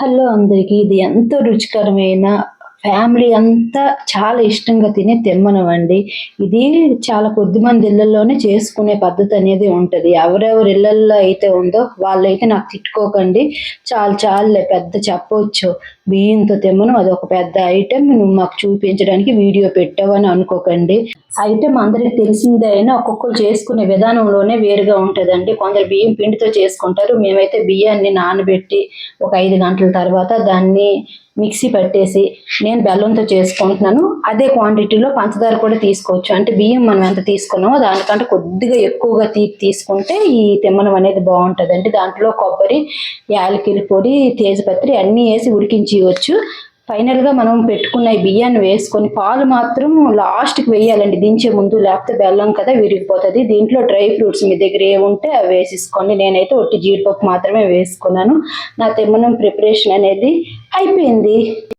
Hello అందరికీ ఇది ఎంతో రుచికరమైన ఫ్యామిలీ అంతా చాలా ఇష్టంగా తినే తెమ్మనం అండి. ఇది చాలా కొద్ది మంది ఇళ్ళలోనే చేసుకునే పద్ధతి అనేది ఉంటుంది. ఎవరెవరి ఇళ్ళల్లో అయితే ఉందో వాళ్ళైతే నాకు తిట్టుకోకండి. చాలు చాలులే పెద్ద చెప్పవచ్చు బియ్యంతో తెమ్మను అది ఒక పెద్ద ఐటెం నువ్వు మాకు చూపించడానికి వీడియో పెట్టావని అనుకోకండి. ఐటెం అందరికి తెలిసిందే అయినా ఒక్కొక్కరు చేసుకునే విధానంలోనే వేరుగా ఉంటుందండి. కొందరు బియ్యం పిండితో చేసుకుంటారు. మేమైతే బియ్యాన్ని నానబెట్టి ఒక ఐదు గంటల తర్వాత దాన్ని మిక్సీ పట్టేసి నేను బెల్లంతో చేసుకుంటున్నాను. అదే క్వాంటిటీలో పంచదార కూడా తీసుకోవచ్చు. అంటే బియ్యం మనం ఎంత తీసుకున్నామో దానికంటే కొద్దిగా ఎక్కువగా తీపి తీసుకుంటే ఈ తిమ్మనం అనేది బాగుంటుంది. అంటే దాంట్లో కొబ్బరి యాలకిల పొడి తేజపత్రి అన్నీ వేసి ఉడికించవచ్చు. ఫైనల్గా మనం పెట్టుకున్న ఈ బియ్యాన్ని వేసుకొని పాలు మాత్రం లాస్ట్కి వేయాలండి. దించే ముందు లేకపోతే బెల్లం కదా విరిగిపోతుంది. దీంట్లో డ్రై ఫ్రూట్స్ మీ దగ్గర ఏముంటే అవి వేసేసుకోండి. నేనైతే ఒట్టి జీడిపప్పు మాత్రమే వేసుకున్నాను. నా తెమ్మనం ప్రిపరేషన్ అనేది అయిపోయింది.